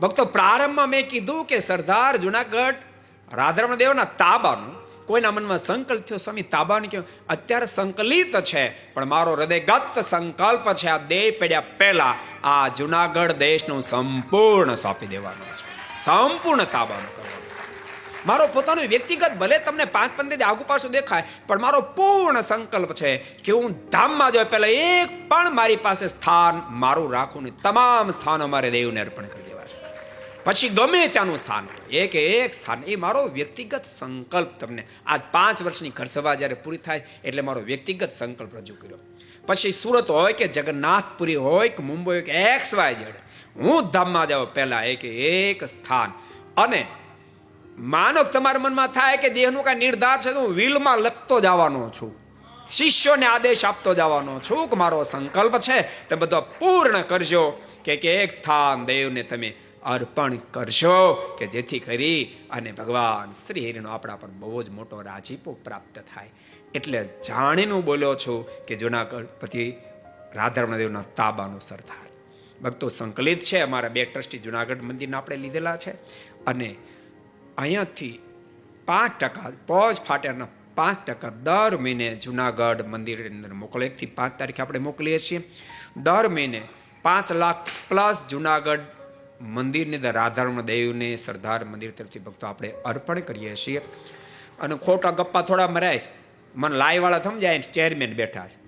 ભક્તો પ્રારંભમાં મેં કીધું કે સરદાર જુનાગઢ રાધારમણ દેવના તાબાનું, કોઈના મનમાં સંકલ્પ થયો? સ્વામી, તાબાનું કેવું અત્યારે સંકલિત છે, પણ મારો હૃદયગત સંકલ્પ છે, આ દેહ પડ્યા પહેલા આ જુનાગઢ દેશનું સંપૂર્ણ સોંપી દેવાનું છે. સંપૂર્ણ તાબાનું મારો પોતાનો વ્યક્તિગત ભલે તમને પાંચ પંદર આગુ પાછું દેખાય, પણ મારો પૂર્ણ સંકલ્પ છે કે હું ધામમાં જાઉં પહેલાં એક પણ મારી પાસે સ્થાન મારું રાખું નહીં. તમામ સ્થાનો મારે દેવને અર્પણ કરી પછી ગમે ત્યાંનું સ્થાન એક એક સ્થાન. એ મારો વ્યક્તિગત સંકલ્પ તમને. આજ પાંચ વર્ષની ઘર સભા જ્યારે પૂરી થાય એટલે મારો વ્યક્તિગત સંકલ્પ રજૂ કર્યો. પછી સુરત હોય કે જગન્નાથપુરી હોય કે મુંબઈ હોય કે એક્સ વાય જેડ હું ધામમાં જાઉં પહેલાં એક એક સ્થાન. અને માનો તમારા મનમાં થાય કે દેહનું કાંઈ નિર્ધાર છે તો હું વિલમાં લખતો જવાનો છું. શિષ્યોને આદેશ આપતો જવાનો છું કે મારો સંકલ્પ છે. તે બધો પૂર્ણ કરજો કે એક સ્થાન દેવને તમે અર્પણ કરશો કે જેથી કરી અને ભગવાન શ્રી હરિનો આપણા પર બહુ જ મોટો રાજીપો પ્રાપ્ત થાય. એટલે જાણીને બોલ્યો છું કે જુનાગઢ પછી રાધારમણ દેવના તાબાનો સરદાર. ભક્તો સંકલિત છે, અમારા બે ટ્રસ્ટી જુનાગઢ મંદિરના આપણે લીધેલા છે. અને અહીંયાથી પાંચ ટકા પોજ ફાટ્યાના પાંચ ટકા દર મહિને જુનાગઢ મંદિરની અંદર મોકલે. એકથી પાંચ તારીખે આપણે મોકલીએ છીએ. દર મહિને પાંચ લાખ પ્લસ જુનાગઢ મંદિરની અંદર રાધારમણ દેવને, સરદાર મંદિર તરફથી ભક્તો આપણે અર્પણ કરીએ છીએ. અને ખોટા ગપ્પા થોડા મરાય છે. મને લાયવાળા સમજાય ચેરમેન બેઠા છે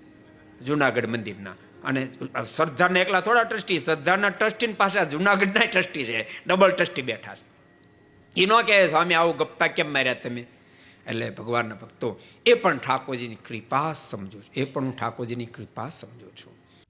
જુનાગઢ મંદિરના. અને સરદારના એકલા થોડા ટ્રસ્ટી સરદારના ટ્રસ્ટીની પાસે જુનાગઢના ટ્રસ્ટી છે. ડબલ ટ્રસ્ટી બેઠા છે. એ ન કહે, સ્વામી, આવું ગપ્પા કેમ માર્યા તમે? એટલે ભગવાનના ભક્તો, એ પણ ઠાકોરજીની કૃપા સમજો એ પણ હું ઠાકોરજીની કૃપા સમજુ છું.